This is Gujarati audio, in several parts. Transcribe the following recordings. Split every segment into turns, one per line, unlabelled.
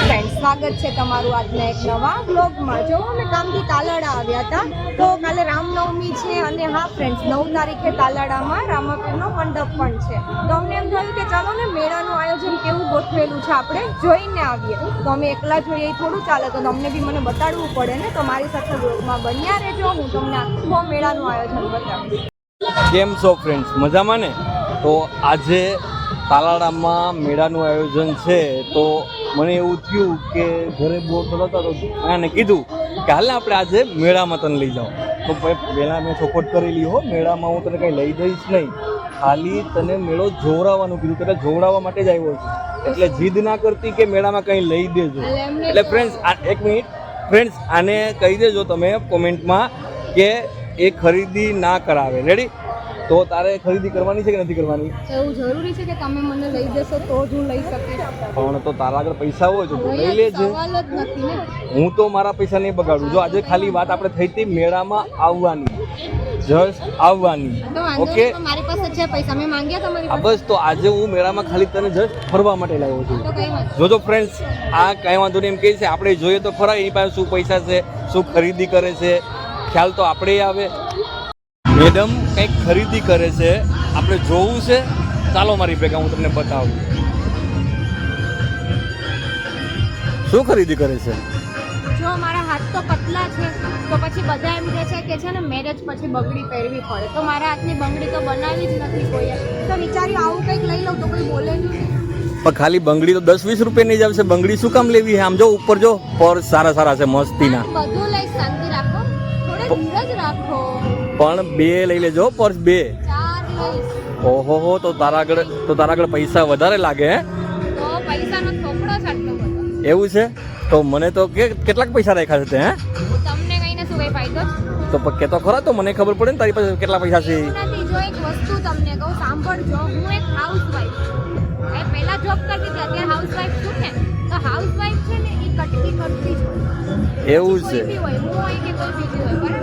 ફ્રેન્ડ સ્વાગત છે તમારું આજના એક નવા બ્લોગમાં જો અમે કામથી તાલાડા આવ્યા હતા, તો કાલે રામનવમી છે અને હા ફ્રેન્ડ્સ નવ તારીખે તાલાડામાં રામાપીરનો મંડપ પણ છે. તો અમને એમ થયું કે ચાલો ને મેળાનું આયોજન કેવું ગોઠવેલું છે આપણે જોઈને આવીએ. તો અમે એકલા જોઈએ થોડું ચાલે તો તમને બી મને બતાડવું પડે ને, તો મારી સાથે બ્લોગમાં બન્યા રહેજો, હું તમને આખું મેળાનું આયોજન બતાવીશ.
કેમ છો ફ્રેન્ડ્સ મજામાં ને? તો આજે તાલાડામાં મેળાનું આયોજન છે, તો મને એવું થયું કે ઘરે બોર થતો હતો તો આને કીધું કે હાલ આપણે આજે મેળામાં તને લઈ જાઓ. તો ભાઈ, પહેલાં મેં સપોર્ટ કરેલી હો, મેળામાં હું તને કંઈ લઈ દઈશ નહીં. ખાલી તને મેળો જોવડાવવાનું કીધું, તને જોવડાવવા માટે જ આવ્યો છું. એટલે જીદ ના કરતી કે મેળામાં કંઈ લઈ દેજો.
એટલે
ફ્રેન્ડ્સ આ એક મિનિટ. ફ્રેન્ડ્સ આને કહી દેજો તમે કોમેન્ટમાં કે એ ખરીદી ના કરાવે. રેડી તો તારે ખરીદી કરવાની છે કે નથી કરવાની?
એવું જરૂરી છે કે તમે મને લઈ જશો તો જ હું લઈ શકીશ.
પણ તો તારા આગળ પૈસા હોય તો તું લઈ લેજે.
સવાલ જ નથી ને.
હું તો મારા પૈસા નહીં બગાડું. જો આજે ખાલી વાત આપણે થઈ હતી મેળામાં આવવાની. જસ્ટ આવવાની. ઓકે
મારી પાસે છે પૈસા. મેં માંગ્યા તમારી પાસે
બસ તો આજે હું મેળામાં ખાલી તને જસ્ટ ફરવા માટે લાવ્યો છું. જોજો ફ્રેન્ડ્સ આ કાંઈ વાંધો નહીં. એમ કહે છે આપણે જોઈએ તો ખરા એની પાસે શું પૈસા છે શું ખરીદી કરે છે. ખ્યાલ તો આપણે આવે. મેડમ કંઈક ખરીદી કરે છે. આપણે જોવું છે. ચાલો મારી ભેગા હું તમને બતાવું. શું ખરીદી કરે છે?
જો મારા હાથ તો પતલા છે તો પછી બધા એમ કહે છે કે છે ને મેરેજ પછી બંગડી પહેરવી પડે. તો મારા હાથની બંગડી તો બનાવી જ નથી કોઈએ. તો વિચાર્યું આવું કંઈક લઈ લઉં તો કોઈ બોલે નહીં.
પણ ખાલી બંગડી તો દસ વીસ રૂપિયાની જ આવશે. બંગડી શું કામ લેવી છે? આમ જો ઉપર જો પર સારા સારા છે મસ્તીના.
બધું લઈ શાંતિ રાખો. થોડે ધીરજ
પણ બે લઈ લેજો પર્સ બે. ઓહો હો તો તારા આગળ તો તારા આગળ પૈસા વધારે લાગે એવું છે? તો મને તો કે કેટલાક પૈસા રાખ્યા છે તે હે?
તો કે શું કઈ ફાયદો
તો ખરા તો મને ખબર પડે ને તારી પાસે કેટલા પૈસા છે.
એવું જો એક વસ્તુ તમને કહું સાંભળજો. હું એક હાઉસવાઈફ છું એ પહેલા જોબ કરતી હતી અત્યારે હાઉસવાઈફ છું ને તો હાઉસવાઈફ છે ને એ કટકી કરતી જ
એવું છે.
હોય હું હોય કે કોઈ બીજી હોય બરાબર?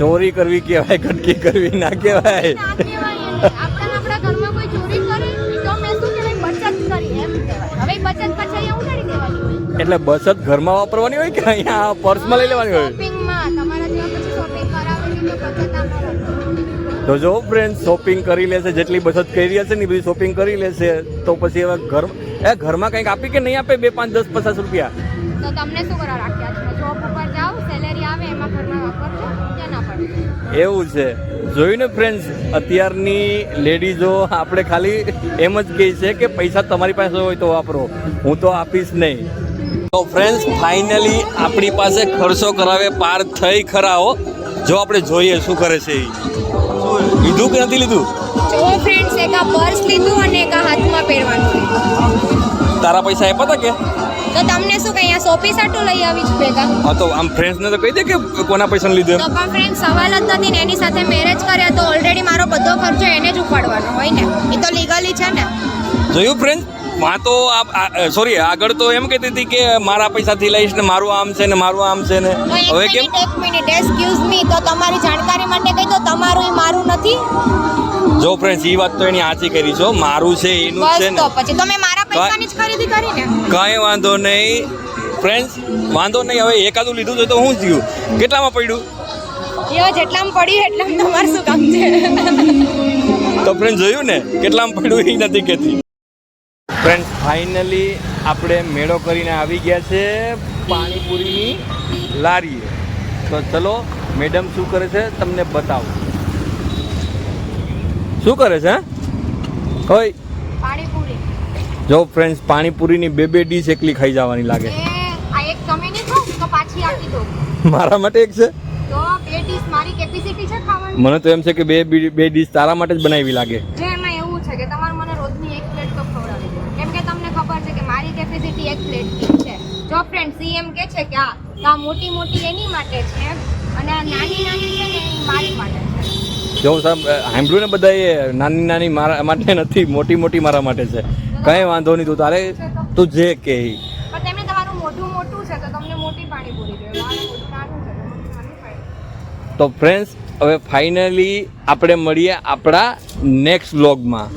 ચોરી કરવી કહેવાય કટકી કરવી ના કહેવાય.
હોય.
એટલે બચત ઘરમાં વાપરવાની હોય કે અહીંયા પર્સમાં લઈ લેવાની હોય.
તો
જો ફ્રેન્ડ શોપિંગ કરી લેશે જેટલી બચત કરી હશે ને બધી શોપિંગ કરી લેશે તો પછી હવે ઘર એ ઘરમાં કંઈક આપી કે નહીં આપે? બે પાંચ દસ પચાસ રૂપિયા?
તો તમને શું કરવા રાખ્યા છે? જોબ ઉપર જાઓ સેલેરી આવે એમાં
એવું છે. જોયું ને ફ્રેન્ડ્સ અત્યારની લેડીઝો આપણે ખાલી એમ જ કહે છે કે પૈસા તમારી પાસે હોય તો વાપરો. હું તો આપીશ નહીં. તો ફ્રેન્ડ્સ ફાઇનલી આપણી પાસે ખર્ચો કરાવે પાર થઈ ખરાઓ જો આપણે જોઈએ શું કરે છે એ લીધું કે નથી લીધું?
જો ફ્રેન્ડ્સ એક પર્સ લીધું અને એક હાથમાં પહેરવાનું
તારા પૈસા આપ્યા હતા કે?
તો તમને શું કઈ અહીંયા સોપી આટું લઈ આવી છું ભેગા?
હા તો આમ ફ્રેન્ડ્સને તો કહી દે કે કોના પૈસા લીધે?
તો પણ ફ્રેન્ડ સવાલ જ નથી ને એની સાથે મેરેજ કર્યા તો ઓલરેડી મારો બધો ખર્ચો એને જ ઉપાડવાનો હોય ને. એ તો લીગલી છે ને.
જોયું ફ્રેન્ડમાં તો સોરી આગળ તો એમ કહેતી હતી કે મારા પૈસાથી લઈશ ને મારું આમ છે ને મારું આમ છે ને. હવે કેમ?
એક મિનિટ એક્સક્યુઝ મી તો તમારી જાણકારી માટે કહી દો તમારું એ મારું નથી?
જો ફ્રેન્ડ્સ એ વાત તો એની આચી કરી છો મારું છે એનું છે ને.
તો પછી તમે મારા પૈસાની જ ખરીદી કરી
કાંઈ વાંધો નહીં. ફ્રેન્ડ્સ વાંધો નહીં. હવે એકાદું લીધું તો હું થયું કેટલામાં પડ્યું?
યો જેટલામાં પડ્યું એટલામાં તમારું શું કામ છે?
તો ફ્રેન્ડ જોયું ને? કેટલામાં પડ્યું એ નથી કહેતી. ફ્રેન્ડ ફાઇનલી આપણે મેળો કરીને આવી ગયા છે પાણીપુરીની લારીએ. તો ચલો મેડમ શું કરે છે તમને બતાવો. શું કરે છે હોય જો ફ્રેન્ડ્સ પાણીપુરીની બે બે ડીશ એકલી ખાઈ જવાની લાગે.
આ એક તમે નહીં ખાઓ તો પાછી આપી દો.
મારા માટે એક છે?
તો બે ડીશ મારી કેપેસિટી છે ખાવાની?
મને તો એમ છે કે બે બે ડીશ તારા માટે જ બનાવી લાગે.
જે એમાં એવું છે કે તમારે મને રોજની એક પ્લેટ તો ખવડાવી દો કેમ કે તમને ખબર છે કે મારી કેપેસિટી એક પ્લેટની છે. જો ફ્રેન્ડ સીએમ કે છે કે આ મોટી મોટી એની માટે છે અને આ નાની નાની છે ને એ મારી માટે છે.
જો સાહેબ સાંભળ્યું ને બધાએ નાની નાની મારા માટે નથી મોટી મોટી મારા માટે છે. કંઈ વાંધો નહીં તું તારે તું જે કે
પણ તેમને તમારું મોઢું મોટું છે તો તમને મોટી પાણીપુરી જોઈએ
તો ફ્રેન્ડ્સ હવે ફાઇનલી આપણે મળીએ આપણા નેક્સ્ટ વ્લોગમાં